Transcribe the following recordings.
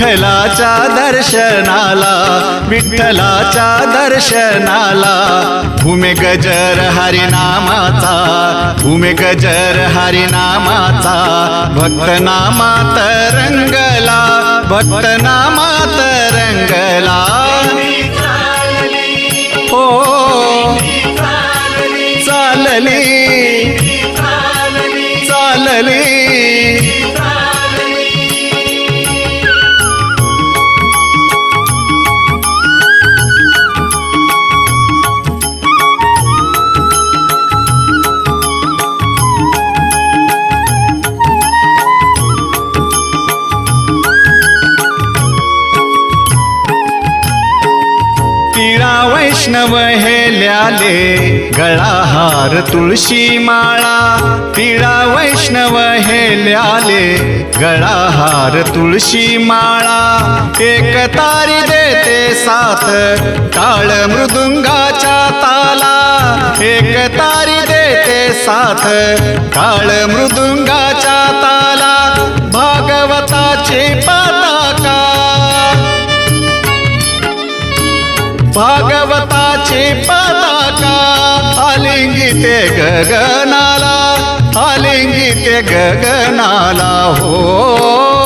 विठ्ठलाच्या दर्शनाला विठ्ठलाच्या दर्शनाला. भूमे गजर हरिनामाचा भूमे गजर हरिनामाचा. भक्त नामात रंगला भक्त रंगला हो चालली चालली. वैष्णव हे ल्याले गळाहार तुळशी माळा. तिळा वैष्णव हे ल्याले गळाहार तुळशी माळा. एक तारी देते साथ टाळ मृदुंगाच्या ताला. एक तारी देते साथ टाळ मृदुंगाच्या ताला. भागवताची पताका. भागवताची पताका आलिंगी ते गगनाला आलिंगी ते गगनाला हो हो.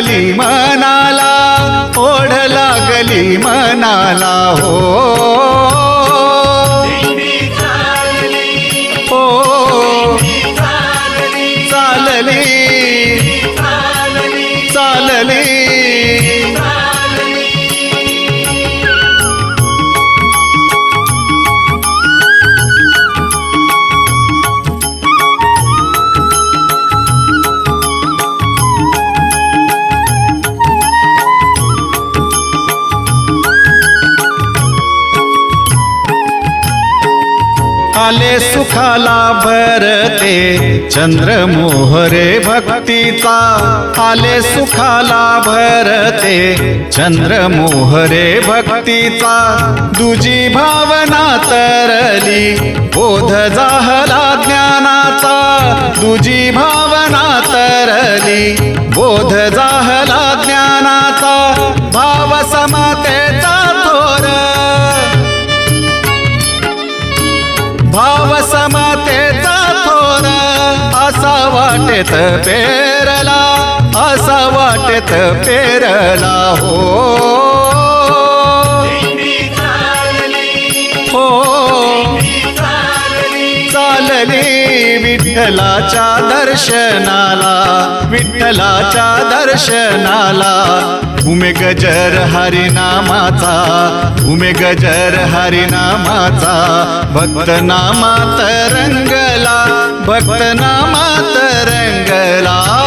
लागली मनाला ओढ लागली मनाला हो. आले सुखाला भरते चंद्र मोहरे भक्तीचा. आले सुखाला भरते चंद्र मोहरे भक्तीचा. दुजी भावना तरली बोध जाहला ज्ञानाचा. दुजी भावना भाव समतेचा थोरा असा वाटेत पेरला असा वाटेत पेरला हो. हो. चालली. विठ्ठलाच्या दर्शनाला विठ्ठलाच्या दर्शनाला. उमे गजर हरिनामाचा उमे गजर हरिनामाचा. भक्त नामात रंगला भक्त नामात रंगला.